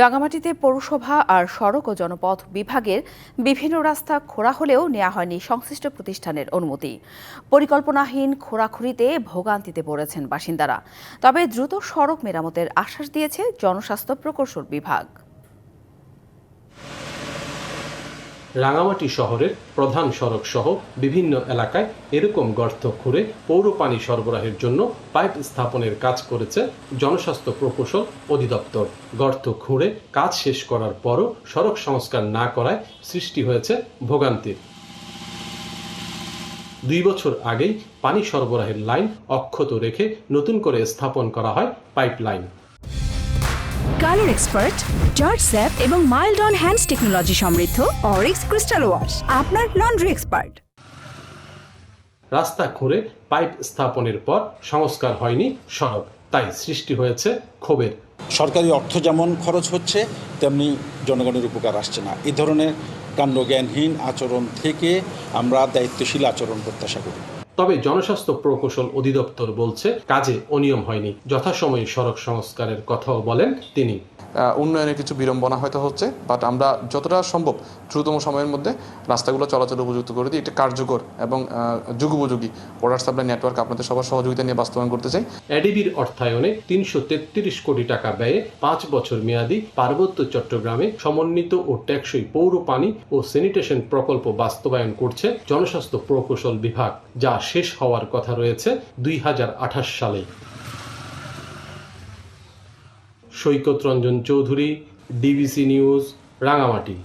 রাঙামাটিতে পৌরসভা আর সড়ক ও জনপথ বিভাগের বিভিন্ন রাস্তা খোঁড়া হলেও নেওয়া হয়নি সংশ্লিষ্ট প্রতিষ্ঠানের অনুমতি। পরিকল্পনাহীন খোঁড়াখুড়িতে ভোগান্তিতে পড়েছেন বাসিন্দারা। তবে দ্রুত সড়ক মেরামতের আশ্বাস দিয়েছে জনস্বাস্থ্য প্রকৌশল বিভাগ। রাঙামাটি শহরের প্রধান সড়ক সহ বিভিন্ন এলাকায় এরকম গর্ত খুঁড়ে পৌর পানি সরবরাহের জন্য পাইপ স্থাপনের কাজ করেছে জনস্বাস্থ্য প্রকৌশল অধিদপ্তর। গর্ত খুঁড়ে কাজ শেষ করার পরও সড়ক সংস্কার না করায় সৃষ্টি হয়েছে ভোগান্তির দুই বছর আগেই পানি সরবরাহের লাইন অক্ষত রেখে নতুন করে স্থাপন করা হয় পাইপলাইন। কালার এক্সপার্ট জর্জ স্যাপ এবং মাইল্ড অন হ্যান্ডস টেকনোলজি সমৃদ্ধ অরিক্স ক্রিস্টাল ওয়াশ আপনার লন্ড্রি এক্সপার্ট। রাস্তা খুঁড়ে পাইপ স্থাপনের পর সংস্কার হয়নি সড়ক তাই সৃষ্টি হয়েছে ক্ষোভের। সরকারি অর্থ যেমন খরচ হচ্ছে তেমনি জনগণের উপকার আসছে না। এই ধরনের কাণ্ডজ্ঞানহীন আচরণ থেকে আমরা দায়িত্বশীল আচরণ প্রত্যাশা করি। তবে জনস্বাস্থ্য প্রকৌশল অধিদপ্তর বলছে কাজে অনিয়ম হয়নি। যথাসময়ে সড়ক সংস্কারের কথাও বলেন তিনি। উন্নয়নে কিছু বিড়ম্বনা হয়তো হচ্ছে বাট আমরা যতটা সম্ভব দ্রুততম সময়ের মধ্যে রাস্তাগুলো চলাচল উপযুক্ত করে দিই এটা কার্যকর এবং যুগোপযোগী ওয়াটার সাপ্লাই নেটওয়ার্ক আপনাদের সবার সহযোগিতা নিয়ে বাস্তবায়ন করতে চাই। এডিবির অর্থায়নে তিনশো তেত্রিশ কোটি টাকা ব্যয়ে পাঁচ বছর মেয়াদি পার্বত্য চট্টগ্রামে সমন্বিত ও টেকসই পৌর পানি ও স্যানিটেশন প্রকল্প বাস্তবায়ন করছে জনস্বাস্থ্য প্রকৌশল বিভাগ যা শেষ হওয়ার কথা রয়েছে দুই হাজার আঠাশ সালে। Saikat Ranjan Chowdhury DBC news Rangamati.